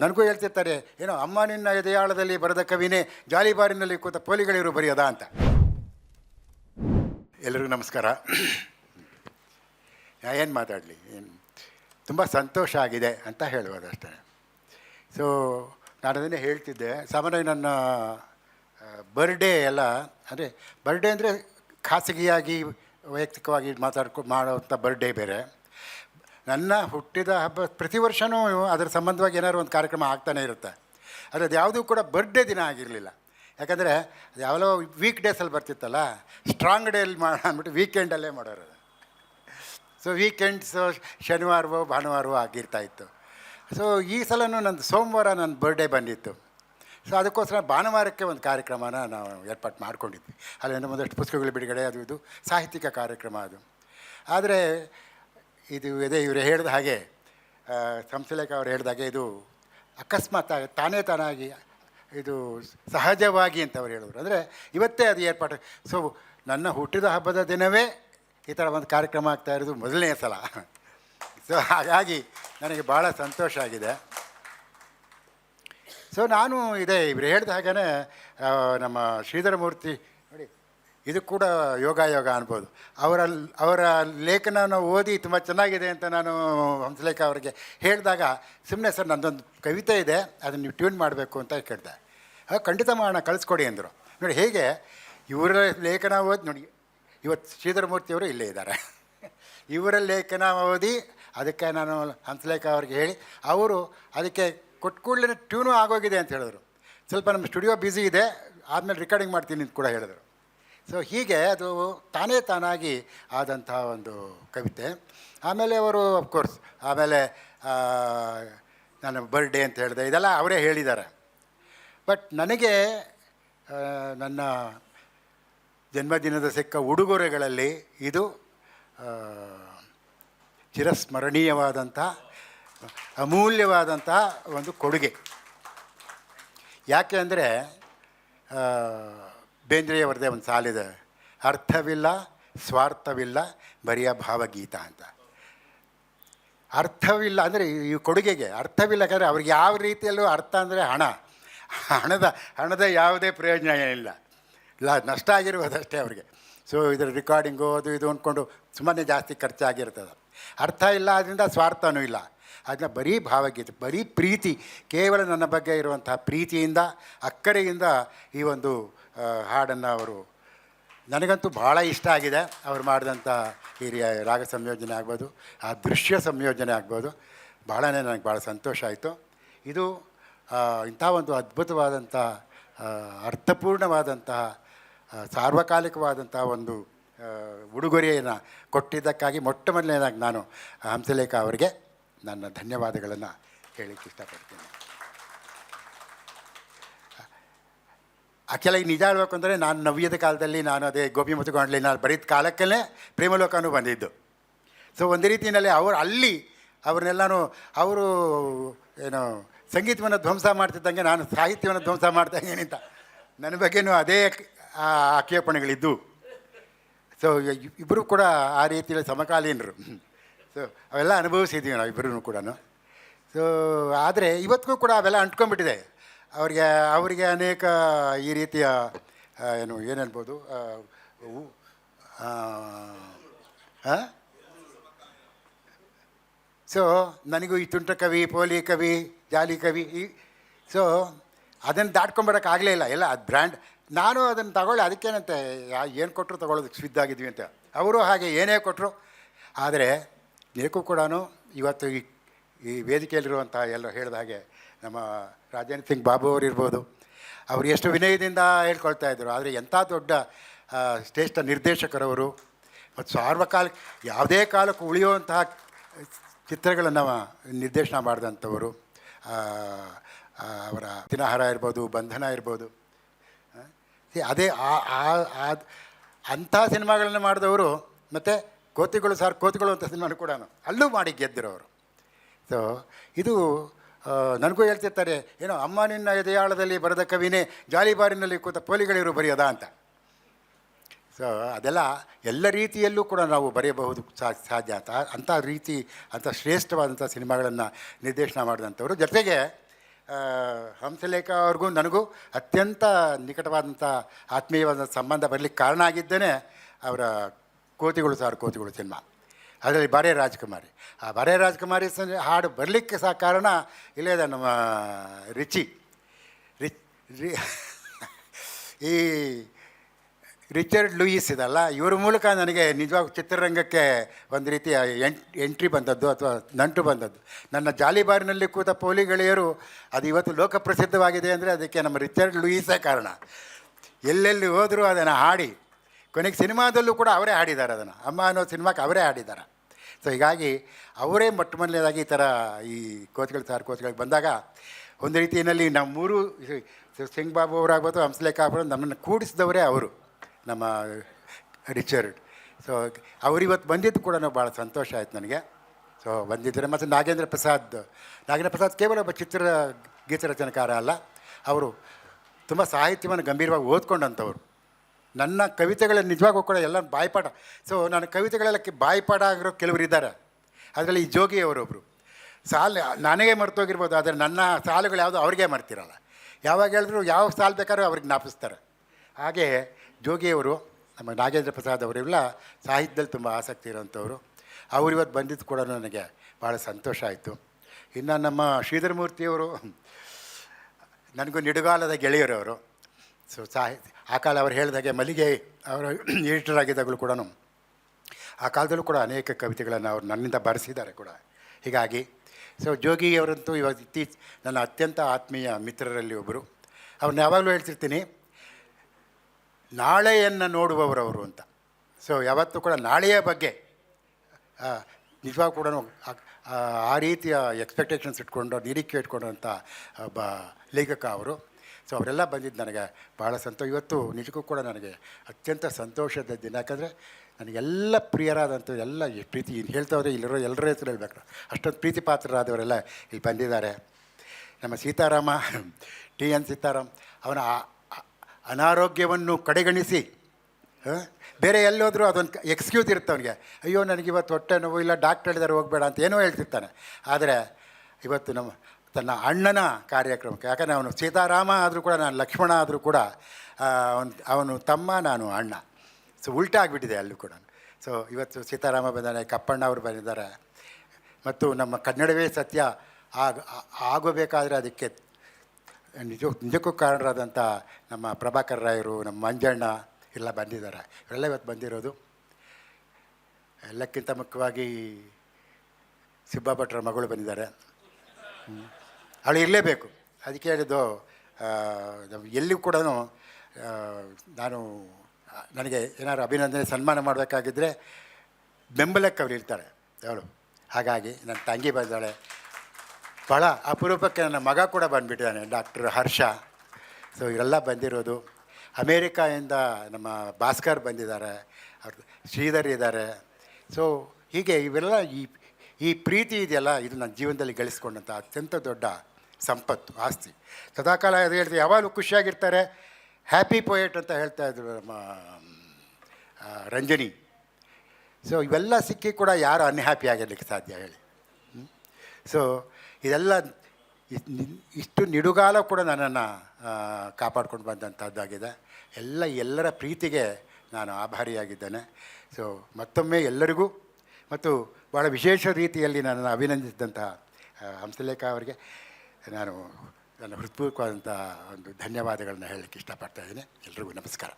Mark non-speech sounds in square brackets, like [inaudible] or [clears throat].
ನನಗೂ ಹೇಳ್ತಿರ್ತಾರೆ, ಏನೋ ಅಮ್ಮ ನಿನ್ನ ಎದೆಯಾಳದಲ್ಲಿ ಬರೆದ ಕವಿನೇ ಜಾಲಿಬಾರಿನಲ್ಲಿ ಕೂತ ಪೋಲಿಗಳಿರು ಬರೆಯೋದ ಅಂತ. ಎಲ್ಲರಿಗೂ ನಮಸ್ಕಾರ. ಏನು ಮಾತಾಡಲಿ? ಏನು? ತುಂಬ ಸಂತೋಷ ಆಗಿದೆ ಅಂತ ಹೇಳ್ಬೋದು ಅಷ್ಟೇ ಸೊ ನಾನು ಅದನ್ನೇ ಹೇಳ್ತಿದ್ದೆ. ಸಾಮಾನ್ಯವಾಗಿ ನನ್ನ ಬರ್ಡೇ ಎಲ್ಲ, ಅಂದರೆ ಬರ್ಡೇ ಅಂದರೆ ಖಾಸಗಿಯಾಗಿ, ವೈಯಕ್ತಿಕವಾಗಿ ಮಾತಾಡ್ಕೊ ಮಾಡೋವಂಥ ಬರ್ಡೇ ಬೇರೆ. ನನ್ನ ಹುಟ್ಟಿದ ಹಬ್ಬ ಪ್ರತಿ ವರ್ಷವೂ ಅದರ ಸಂಬಂಧವಾಗಿ ಏನಾದ್ರು ಒಂದು ಕಾರ್ಯಕ್ರಮ ಆಗ್ತಾನೆ ಇರುತ್ತೆ. ಆದರೆ ಅದು ಯಾವುದೂ ಕೂಡ ಬರ್ಡೇ ದಿನ ಆಗಿರಲಿಲ್ಲ. ಯಾಕಂದರೆ ಅದು ಯಾವಲೋ ವೀಕ್ ಡೇಸಲ್ಲಿ ಬರ್ತಿತ್ತಲ್ಲ ಸ್ಟ್ರಾಂಗ್ ಡೇಲಿ ಮಾಡ ಅಂದ್ಬಿಟ್ಟು ವೀಕೆಂಡಲ್ಲೇ ಮಾಡೋರು. ಸೊ ವೀಕೆಂಡ್ಸು ಶನಿವಾರವೋ, ಭಾನುವಾರವೋ ಆಗಿರ್ತಾ ಇತ್ತು. ಸೊ ಈ ಸಲನೂ ನಂದು ಸೋಮವಾರ ನನ್ನ ಬರ್ಡೇ ಬಂದಿತ್ತು. ಸೊ ಅದಕ್ಕೋಸ್ಕರ ಭಾನುವಾರಕ್ಕೆ ಒಂದು ಕಾರ್ಯಕ್ರಮನ ನಾವು ಏರ್ಪಾಟ್ ಮಾಡ್ಕೊಂಡಿದ್ವಿ. ಅಲ್ಲಿಂದ ಒಂದಷ್ಟು ಪುಸ್ತಕಗಳು ಬಿಡುಗಡೆ, ಅದು ಇದು, ಸಾಹಿತ್ಯಿಕ ಕಾರ್ಯಕ್ರಮ ಅದು. ಆದರೆ ಇದು ಇದೇ, ಇವರು ಹೇಳಿದ ಹಾಗೆ ಸಂಸಲೇಖ ಅವರು ಹೇಳಿದ ಹಾಗೆ ಇದು ಅಕಸ್ಮಾತ್ ತಾನೇ ತಾನಾಗಿ ಇದು ಸಹಜವಾಗಿ ಅಂತ ಅವ್ರು ಹೇಳಿದ್ರು. ಅಂದರೆ ಇವತ್ತೇ ಅದು ಏರ್ಪಾಟು. ಸೊ ನನ್ನ ಹುಟ್ಟಿದ ಹಬ್ಬದ ದಿನವೇ ಈ ಥರ ಒಂದು ಕಾರ್ಯಕ್ರಮ ಆಗ್ತಾ ಇರೋದು ಮೊದಲನೇ ಸಲ. ಸೊ ಹಾಗಾಗಿ ನನಗೆ ಭಾಳ ಸಂತೋಷ ಆಗಿದೆ. ಸೊ ನಾನು ಇದೇ, ಇವರು ಹೇಳಿದ ಹಾಗೇ ನಮ್ಮ ಶ್ರೀಧರ ಮೂರ್ತಿ ನೋಡಿ ಇದು ಕೂಡ ಯೋಗ ಯೋಗ ಅನ್ಬೋದು. ಅವರ ಅವರ ಲೇಖನನ ಓದಿ ತುಂಬ ಚೆನ್ನಾಗಿದೆ ಅಂತ ನಾನು ಹಂಸಲೇಖ ಅವರಿಗೆ ಹೇಳಿದಾಗ ಸುಮ್ಮನೆ ಸರ್ ನಂದೊಂದು ಕವಿತೆ ಇದೆ, ಅದನ್ನು ನೀವು ಟ್ಯೂನ್ ಮಾಡಬೇಕು ಅಂತ ಕೇಳಿದೆ. ಹಾಂ, ಖಂಡಿತ ಮಾಡೋಣ ಕಳಿಸ್ಕೊಡಿ ಅಂದರು. ನೋಡಿ, ಹೇಗೆ, ಇವರ ಲೇಖನ ಓದಿ, ನೋಡಿ ಇವತ್ತು ಶ್ರೀಧರಮೂರ್ತಿಯವರು ಇಲ್ಲೇ ಇದ್ದಾರೆ. ಇವರ ಲೇಖನ ಓದಿ, ಅದಕ್ಕೆ ನಾನು ಹಂಸಲೇಖ ಅವ್ರಿಗೆ ಹೇಳಿ, ಅವರು ಅದಕ್ಕೆ ಕೊಟ್ಟು ಟ್ಯೂನು ಆಗೋಗಿದೆ ಅಂತ ಹೇಳಿದ್ರು. ಸ್ವಲ್ಪ ನಮ್ಮ ಸ್ಟುಡಿಯೋ ಬ್ಯುಸಿ ಇದೆ, ಆದಮೇಲೆ ರೆಕಾರ್ಡಿಂಗ್ ಮಾಡ್ತೀನಿ ಅಂತ ಕೂಡ ಹೇಳಿದ್ರು. ಸೊ ಹೀಗೆ ಅದು ತಾನೇ ತಾನಾಗಿ ಆದಂತಹ ಒಂದು ಕವಿತೆ. ಆಮೇಲೆ ಅವರು ಅಫ್ಕೋರ್ಸ್ ಆಮೇಲೆ ನನ್ನ ಬರ್ಡೇ ಅಂತ ಹೇಳಿದೆ. ಇದೆಲ್ಲ ಅವರೇ ಹೇಳಿದ್ದಾರೆ. ಬಟ್ ನನಗೆ ನನ್ನ ಜನ್ಮದಿನದ ಸಿಕ್ಕ ಉಡುಗೊರೆಗಳಲ್ಲಿ ಇದು ಚಿರಸ್ಮರಣೀಯವಾದಂಥ, ಅಮೂಲ್ಯವಾದಂಥ ಒಂದು ಕೊಡುಗೆ. ಯಾಕೆ ಅಂದರೆ ಬೇಂದ್ರೆಯವರದೇ ಒಂದು ಸಾಲಿದೆ ಅರ್ಥವಿಲ್ಲ, ಸ್ವಾರ್ಥವಿಲ್ಲ, ಬರಿಯ ಭಾವಗೀತ ಅಂತ. ಅರ್ಥವಿಲ್ಲ ಅಂದರೆ ಈ ಕೊಡುಗೆಗೆ, ಅರ್ಥವಿಲ್ಲ ಯಾಕಂದರೆ ಅವ್ರಿಗೆ ಯಾವ ರೀತಿಯಲ್ಲೂ ಅರ್ಥ ಅಂದರೆ ಹಣ. ಹಣದ ಹಣದ ಯಾವುದೇ ಪ್ರಯೋಜನ ಏನಿಲ್ಲ. ಇಲ್ಲ, ನಷ್ಟ ಆಗಿರುವುದಷ್ಟೇ ಅವ್ರಿಗೆ. ಸೊ ಇದರ ರೆಕಾರ್ಡಿಂಗು ಅದು ಇದು ಅಂದ್ಕೊಂಡು ಸುಮ್ಮನೆ ಜಾಸ್ತಿ ಖರ್ಚಾಗಿರ್ತದೆ. ಅರ್ಥ ಇಲ್ಲ ಅದರಿಂದ ಸ್ವಾರ್ಥನೂ ಇಲ್ಲ. ಅದನ್ನ ಬರೀ ಭಾವಗೀತೆ, ಬರೀ ಪ್ರೀತಿ, ಕೇವಲ ನನ್ನ ಬಗ್ಗೆ ಇರುವಂತಹ ಪ್ರೀತಿಯಿಂದ, ಅಕ್ಕರೆಯಿಂದ ಈ ಒಂದು ಹಾಡನ್ನು ಅವರು ನನಗಂತೂ ಭಾಳ ಇಷ್ಟ ಆಗಿದೆ. ಅವರು ಮಾಡಿದಂಥ ಈ ರಾಗ ಸಂಯೋಜನೆ ಆಗ್ಬೋದು, ಆ ದೃಶ್ಯ ಸಂಯೋಜನೆ ಆಗ್ಬೋದು. ಭಾಳನೇ ನನಗೆ ಭಾಳ ಸಂತೋಷ ಆಯಿತು. ಇದು ಇಂಥ ಒಂದು ಅದ್ಭುತವಾದಂಥ ಅರ್ಥಪೂರ್ಣವಾದಂತಹ ಸಾರ್ವಕಾಲಿಕವಾದಂತಹ ಒಂದು ಉಡುಗೊರೆಯನ್ನು ಕೊಟ್ಟಿದ್ದಕ್ಕಾಗಿ ಮೊಟ್ಟ ಮೊದಲನೇದಾಗಿ ನಾನು ಹಂಸಲೇಖ ಅವರಿಗೆ ನನ್ನ ಧನ್ಯವಾದಗಳನ್ನು ಹೇಳಲಿಕ್ಕೆ ಇಷ್ಟಪಡ್ತೀನಿ. ಆಕೆಲಾಗಿ ನಿಜ ಹೇಳ್ಬೇಕು ಅಂದರೆ ನಾನು ನವ್ಯದ ಕಾಲದಲ್ಲಿ ನಾನು ಅದೇ ಗೋಪಿ ಮತ್ತು ಗಾಂಡ್ಲಿ ನಾನು ಬರೀದ ಕಾಲಕ್ಕೇ ಪ್ರೇಮಲೋಕನೂ ಬಂದಿದ್ದು. ಸೊ ಒಂದು ರೀತಿಯಲ್ಲಿ ಅವರು ಅಲ್ಲಿ ಅವ್ರನ್ನೆಲ್ಲನೂ ಅವರು ಏನು ಸಂಗೀತವನ್ನು ಧ್ವಂಸ ಮಾಡ್ತಿದ್ದಂಗೆ ನಾನು ಸಾಹಿತ್ಯವನ್ನು ಧ್ವಂಸ ಮಾಡ್ತಂಗೆ ಅಂತ. ನನ್ನ ಬಗ್ಗೆನೂ ಅದೇ ಆ ಆಕ್ಷೇಪಣೆಗಳಿದ್ದು. ಸೊ ಇಬ್ಬರು ಕೂಡ ಆ ರೀತಿಯಲ್ಲಿ ಸಮಕಾಲೀನರು. ಸೊ ಅವೆಲ್ಲ ಅನುಭವಿಸಿದ್ದೀವಿ ನಾವು ಇಬ್ಬರೂ ಕೂಡ ಸೊ ಆದರೆ ಇವತ್ತಿಗೂ ಕೂಡ ಅವೆಲ್ಲ ಅಂಟ್ಕೊಂಡ್ಬಿಟ್ಟಿದೆ. ಅವರಿಗೆ ಅವರಿಗೆ ಅನೇಕ ಈ ರೀತಿಯ ಏನು ಏನು ಹೇಳ್ಬೋದು? ಸೊ ನನಗೂ ಈ ತುಂಟ ಕವಿ, ಪೋಲಿ ಕವಿ, ಜಾಲಿ ಕವಿ, ಈ ಸೊ ಅದನ್ನು ದಾಟ್ಕೊಂಬಿಡೋಕ್ಕಾಗಲೇ ಇಲ್ಲ ಎಲ್ಲ ಅದು ಬ್ರ್ಯಾಂಡ್, ನಾನು ಅದನ್ನು ತಗೊಳ್ಳಿ, ಅದಕ್ಕೇನಂತೆ ಏನು ಕೊಟ್ಟರು ತಗೊಳ್ಳೋದಕ್ಕೆ ಸಿದ್ಧಾಗಿದ್ವಿ ಅಂತ ಅವರು ಹಾಗೆ ಏನೇ ಕೊಟ್ಟರು ಆದರೆ ಏಕೂ ಕೂಡ ಇವತ್ತು ಈ ಈ ವೇದಿಕೆಯಲ್ಲಿರುವಂಥ ಎಲ್ಲ ಹೇಳಿದ ಹಾಗೆ ನಮ್ಮ ರಾಜೇಂದ್ರ ಸಿಂಗ್ ಬಾಬು ಅವರು ಇರ್ಬೋದು. ಅವರು ಎಷ್ಟು ವಿನಯದಿಂದ ಹೇಳ್ಕೊಳ್ತಾ ಇದ್ದರು ಆದರೆ ಎಂಥ ದೊಡ್ಡ ಶ್ರೇಷ್ಠ ನಿರ್ದೇಶಕರವರು. ಮತ್ತು ಸಾರ್ವಕಾಲ ಯಾವುದೇ ಕಾಲಕ್ಕೂ ಉಳಿಯುವಂತಹ ಚಿತ್ರಗಳನ್ನು ನಿರ್ದೇಶನ ಮಾಡಿದಂಥವರು. ಅವರ ತಿನಹಾರ ಇರ್ಬೋದು, ಬಂಧನ ಇರ್ಬೋದು. ಅದೇ, ಆ, ಆ- ಅಂಥ ಸಿನಿಮಾಗಳನ್ನು ಮಾಡಿದವರು, ಮತ್ತು ಕೋತಿಗಳು ಸಾರ್, ಕೋತಿಗಳು ಅಂತ ಸಿನಿಮಾನು ಕೂಡ ಅಲ್ಲೂ ಮಾಡಿ ಗೆದ್ದಿರೋರು. ಸೊ ಇದು ನನಗೂ ಹೇಳ್ತಿರ್ತಾರೆ, ಏನೋ ಅಮ್ಮ ನಿನ್ನ ಎದೆಯಾಳದಲ್ಲಿ ಬರೆದ ಕವಿನೇ ಜಾಲಿಬಾರಿನಲ್ಲಿ ಕೂತ ಪೋಲಿಗಳಿರು ಬರೆಯೋದ ಅಂತ. ಸೊ ಅದೆಲ್ಲ ಎಲ್ಲ ರೀತಿಯಲ್ಲೂ ಕೂಡ ನಾವು ಬರೆಯಬಹುದು ಸಾಧ್ಯ ಅಂತ. ಅಂಥ ರೀತಿ, ಅಂಥ ಶ್ರೇಷ್ಠವಾದಂಥ ಸಿನಿಮಾಗಳನ್ನು ನಿರ್ದೇಶನ ಮಾಡಿದಂಥವ್ರು. ಜೊತೆಗೆ ಹಂಸಲೇಖ ಅವ್ರಿಗೂ ನನಗೂ ಅತ್ಯಂತ ನಿಕಟವಾದಂಥ ಆತ್ಮೀಯವಾದ ಸಂಬಂಧ ಬರಲಿಕ್ಕೆ ಕಾರಣ ಆಗಿದ್ದೇನೆ ಅವರ ಕೋತಿಗಳು ಸಾರು ಕೋತಿಗಳು ಸಿನಿಮಾ. ಅದರಲ್ಲಿ ಬರೆ ರಾಜ್ಕುಮಾರಿ. ಆ ಬರೆ ರಾಜ್ಕುಮಾರಿ ಸಂಜೆ ಹಾಡು ಬರಲಿಕ್ಕೆ ಸಹ ಕಾರಣ ಇಲ್ಲೇ ನಮ್ಮ ರಿಚಿ. ರಿ- ಈ ರಿಚರ್ಡ್ ಲೂಯಿಸ್ ಇದಲ್ಲ, ಇವ್ರ ಮೂಲಕ ನನಗೆ ನಿಜವಾಗ ಚಿತ್ರರಂಗಕ್ಕೆ ಒಂದು ರೀತಿಯ ಎಂಟ್, ಎಂಟ್ರಿ ಬಂದದ್ದು ಅಥವಾ ನಂಟು ಬಂದದ್ದು. ನನ್ನ ಜಾಲಿಬಾರಿನಲ್ಲಿ ಕೂತ ಪೋಲಿ ಗೆಳೆಯರು ಅದು ಇವತ್ತು ಲೋಕಪ್ರಸಿದ್ಧವಾಗಿದೆ ಅಂದರೆ ಅದಕ್ಕೆ ನಮ್ಮ ರಿಚರ್ಡ್ ಲೂಯಿಸೇ ಕಾರಣ. ಎಲ್ಲೆಲ್ಲಿ ಹೋದರೂ ಅದನ್ನು ಹಾಡಿ. ಕೊನೆಗೆ ಸಿನಿಮಾದಲ್ಲೂ ಕೂಡ ಅವರೇ ಹಾಡಿದ್ದಾರೆ ಅದನ್ನು. ಅಮ್ಮ ಅನ್ನೋ ಸಿನಿಮಾಕ್ಕೆ ಅವರೇ ಹಾಡಿದ್ದಾರೆ. ಸೊ ಹೀಗಾಗಿ ಅವರೇ ಮೊಟ್ಟ ಮೊದಲನೇದಾಗಿ ಈ ಥರ ಈ ಕೋತಿಗಳು, ಸಾರ್ ಕೋತಿಗಳಿಗೆ ಬಂದಾಗ ಒಂದು ರೀತಿಯಲ್ಲಿ ನಮ್ಮೂರು ಮೂರು ಸಿಂಗ್ ಬಾಬು ಅವರಾಗ್ಬೋದು, ಹಂಸಲೇಖ ಆಗ್ಬೋದು, ನಮ್ಮನ್ನು ಕೂಡಿಸಿದವರೇ ಅವರು, ನಮ್ಮ ರಿಚರ್ಡ್. ಸೊ ಅವರಿವತ್ತು ಬಂದಿದ್ದು ಕೂಡ ಭಾಳ ಸಂತೋಷ ಆಯಿತು ನನಗೆ. ಸೊ ಬಂದಿದ್ದರೆ ಮತ್ತು ನಾಗೇಂದ್ರ ಪ್ರಸಾದ್ ನಾಗೇಂದ್ರ ಪ್ರಸಾದ್ ಕೇವಲ ಒಬ್ಬ ಚಿತ್ರ ಗೀತರಚನಕಾರ ಅಲ್ಲ, ಅವರು ತುಂಬ ಸಾಹಿತ್ಯವನ್ನು ಗಂಭೀರವಾಗಿ ಓದ್ಕೊಂಡಂಥವ್ರು. ನನ್ನ ಕವಿತೆಗಳ ನಿಜವಾಗೂ ಕೂಡ ಎಲ್ಲ ಬಾಯ್ಪಾಠ ಸೊ ನನ್ನ ಕವಿತೆಗಳೆಲ್ಲ ಬಾಯ್ಪಾಠ ಆಗಿರೋ ಕೆಲವರು ಇದ್ದಾರೆ. ಅದರಲ್ಲಿ ಈ ಜೋಗಿ ಅವರೊಬ್ಬರು ಸಾಲು, ನನಗೆ ಮರ್ತೋಗಿರ್ಬೋದು, ಆದರೆ ನನ್ನ ಸಾಲುಗಳು ಯಾವುದು ಅವ್ರಿಗೆ ಮರ್ತಿರಲ್ಲ. ಯಾವಾಗ ಹೇಳಿದ್ರು ಯಾವ ಸಾಲು ಬೇಕಾದ್ರೂ ಅವ್ರಿಗೆ ಜ್ಞಾಪಿಸ್ತಾರೆ. ಹಾಗೆ ಜೋಗಿಯವರು ನಮ್ಮ ನಾಗೇಂದ್ರ ಪ್ರಸಾದ್ ಅವರೆಲ್ಲ, ಸಾಹಿತ್ಯದಲ್ಲಿ ತುಂಬ ಆಸಕ್ತಿ ಇರೋಂಥವ್ರು ಅವ್ರು ಇವತ್ತು ಬಂದಿದ್ದು ಕೂಡ ನನಗೆ ಭಾಳ ಸಂತೋಷ ಆಯಿತು. ಇನ್ನು ನಮ್ಮ ಶ್ರೀಧರಮೂರ್ತಿಯವರು, ನನಗೂ ನಿಡುಗಾಲದ ಗೆಳೆಯರವರು ಸೊ ಸಾಹಿತ್ಯ ಆ ಕಾಲ ಅವರು ಹೇಳಿದಾಗೆ ಮಲ್ಲಿಗೆ ಅವರು ಎಡಿಟರ್ [clears throat] ಆಗಿದ್ದಾಗಲೂ ಕೂಡ ಆ ಕಾಲದಲ್ಲೂ ಕೂಡ ಅನೇಕ ಕವಿತೆಗಳನ್ನು ಅವರು ನನ್ನಿಂದ ಬರೆಸಿದ್ದಾರೆ ಕೂಡ. ಹೀಗಾಗಿ ಸೊ ಜೋಗಿ ಅವರಂತೂ ಇವಾಗ ಇತ್ತೀಚ, ನನ್ನ ಅತ್ಯಂತ ಆತ್ಮೀಯ ಮಿತ್ರರಲ್ಲಿ ಒಬ್ಬರು ಅವ್ರನ್ನ ಯಾವಾಗಲೂ ಹೇಳ್ತಿರ್ತೀನಿ, ನಾಳೆಯನ್ನು ನೋಡುವವರವರು ಅಂತ. ಸೊ ಯಾವತ್ತೂ ಕೂಡ ನಾಳೆಯ ಬಗ್ಗೆ ನಿಜವಾಗ ಕೂಡ ಆ ರೀತಿಯ ಎಕ್ಸ್ಪೆಕ್ಟೇಷನ್ಸ್ ಇಟ್ಕೊಂಡು ನಿರೀಕ್ಷೆ ಇಟ್ಕೊಂಡಂಥ ಒಬ್ಬ ಲೇಖಕ ಅವರು. ಸೊ ಅವರೆಲ್ಲ ಬಂದಿದ್ದು ನನಗೆ ಭಾಳ ಸಂತೋಷ. ಇವತ್ತು ನಿಜಕ್ಕೂ ಕೂಡ ನನಗೆ ಅತ್ಯಂತ ಸಂತೋಷದ ದಿನ ಯಾಕಂದರೆ ನನಗೆಲ್ಲ ಪ್ರಿಯರಾದಂಥ ಎಲ್ಲ ಪ್ರೀತಿ ಹೇಳ್ತಾ ಹೋದರೆ ಇಲ್ಲಿರೋ ಎಲ್ಲರ ಹೆಸರು ಹೇಳಬೇಕು. ಅಷ್ಟೊಂದು ಪ್ರೀತಿ ಪಾತ್ರರಾದವರೆಲ್ಲ ಇಲ್ಲಿ ಬಂದಿದ್ದಾರೆ. ನಮ್ಮ ಸೀತಾರಾಮ, ಟಿ ಎನ್ ಸೀತಾರಾಮ್, ಅವನ ಅನಾರೋಗ್ಯವನ್ನು ಕಡೆಗಣಿಸಿ? ಬೇರೆ ಎಲ್ಲೋದ್ರೂ ಅದೊಂದು ಎಕ್ಸ್ಕ್ಯೂಸ್ ಇರುತ್ತೆ ಅವನಿಗೆ. ಅಯ್ಯೋ ನನಗೆ ಇವತ್ತು ಹೊಟ್ಟೆ ನೋವು ಇಲ್ಲ, ಡಾಕ್ಟರ್ ಹೇಳಿದಾರೆ ಹೋಗಬೇಡ ಅಂತ ಏನೋ ಹೇಳ್ತಿರ್ತಾನೆ. ಆದರೆ ಇವತ್ತು ನಮ್ಮ ತನ್ನ ಅಣ್ಣನ ಕಾರ್ಯಕ್ರಮಕ್ಕೆ. ಯಾಕಂದರೆ ಅವನು ಸೀತಾರಾಮ ಆದರೂ ಕೂಡ, ನಾನು ಲಕ್ಷ್ಮಣ ಆದರೂ ಕೂಡ ಅವನು ಅವನು ತಮ್ಮ, ನಾನು ಅಣ್ಣ. ಸೊ ಉಲ್ಟಾ ಆಗಿಬಿಟ್ಟಿದೆ ಅಲ್ಲೂ ಕೂಡ. ಸೊ ಇವತ್ತು ಸೀತಾರಾಮ ಬಂದಾನೆ, ಕಪ್ಪಣ್ಣ ಅವರು ಬಂದಿದ್ದಾರೆ. ಮತ್ತು ನಮ್ಮ ಕನ್ನಡವೇ ಸತ್ಯ ಆಗ ಆಗಬೇಕಾದರೆ ಅದಕ್ಕೆ ನಿಜ ನಿಜಕ್ಕೂ ಕಾರಣರಾದಂಥ ನಮ್ಮ ಪ್ರಭಾಕರ್ ರಾಯರು, ನಮ್ಮ ಮಂಜಣ್ಣ ಎಲ್ಲ ಬಂದಿದ್ದಾರೆ. ಇವರೆಲ್ಲ ಇವತ್ತು ಬಂದಿರೋದು. ಎಲ್ಲಕ್ಕಿಂತ ಮುಖ್ಯವಾಗಿ ಸಿಬ್ಬಾ ಭಟ್ರ ಮಗಳು ಬಂದಿದ್ದಾರೆ. ಹ್ಮ್. ಅವಳು ಇರಲೇಬೇಕು. ಅದಕ್ಕೆ ಹೇಳಿದ್ದು ಎಲ್ಲಿಯೂ ಕೂಡ ನಾನು ನನಗೆ ಏನಾದ್ರು ಅಭಿನಂದನೆ, ಸನ್ಮಾನ ಮಾಡಬೇಕಾಗಿದ್ದರೆ ಬೆಂಬಲಕ್ಕೆ ಅವ್ರು ಇರ್ತಾಳೆ ಅವಳು. ಹಾಗಾಗಿ ನನ್ನ ತಂಗಿ ಬಂದಾಳೆ. ಭಾಳ ಅಪರೂಪಕ್ಕೆ ನನ್ನ ಮಗ ಕೂಡ ಬಂದುಬಿಟ್ಟಿದ್ದಾನೆ, ಡಾಕ್ಟರ್ ಹರ್ಷ. ಸೊ ಇವರೆಲ್ಲ ಬಂದಿರೋದು. ಅಮೇರಿಕಾಯಿಂದ ನಮ್ಮ ಭಾಸ್ಕರ್ ಬಂದಿದ್ದಾರೆ ಅವರು ಶ್ರೀಧರ್ ಇದ್ದಾರೆ. ಸೊ ಹೀಗೆ ಇವೆಲ್ಲ ಈ ಈ ಪ್ರೀತಿ ಇದೆಯಲ್ಲ, ಇದು ನನ್ನ ಜೀವನದಲ್ಲಿ ಗಳಿಸ್ಕೊಂಡಂಥ ಅತ್ಯಂತ ದೊಡ್ಡ ಸಂಪತ್ತು, ಆಸ್ತಿ. ಸದಾಕಾಲ ಅದು ಹೇಳ್ತೀವಿ ಯಾವಾಗಲೂ ಖುಷಿಯಾಗಿರ್ತಾರೆ. ಹ್ಯಾಪಿ ಪೊಯೆಟ್ ಅಂತ ಹೇಳ್ತಾ ಇದ್ರು ನಮ್ಮ ರಂಜನಿ. ಸೊ ಇವೆಲ್ಲ ಸಿಕ್ಕಿ ಕೂಡ ಯಾರು ಅನ್ಹ್ಯಾಪಿ ಆಗಿರಲಿಕ್ಕೆ ಸಾಧ್ಯ ಹೇಳಿ. ಸೊ ಇದೆಲ್ಲ ಇಷ್ಟು ನಿಡುಗಾಲ ಕೂಡ ನನ್ನನ್ನು ಕಾಪಾಡ್ಕೊಂಡು ಬಂದಂಥದ್ದಾಗಿದೆ ಎಲ್ಲ ಎಲ್ಲರ ಪ್ರೀತಿಗೆ ನಾನು ಆಭಾರಿಯಾಗಿದ್ದೇನೆ. ಸೊ ಮತ್ತೊಮ್ಮೆ ಎಲ್ಲರಿಗೂ ಮತ್ತು ಭಾಳ ವಿಶೇಷ ರೀತಿಯಲ್ಲಿ ನನ್ನನ್ನು ಅಭಿನಂದಿಸಿದಂತಹ ಹಂಸಲೇಖ ಅವರಿಗೆ. ನಾನು ನನ್ನ ಹೃತ್ಪೂರ್ವಕವಾದಂಥ ಒಂದು ಧನ್ಯವಾದಗಳನ್ನ ಹೇಳಲಿಕ್ಕೆ ಇಷ್ಟಪಡ್ತಾ ಇದ್ದೀನಿ. ಎಲ್ರಿಗೂ ನಮಸ್ಕಾರ.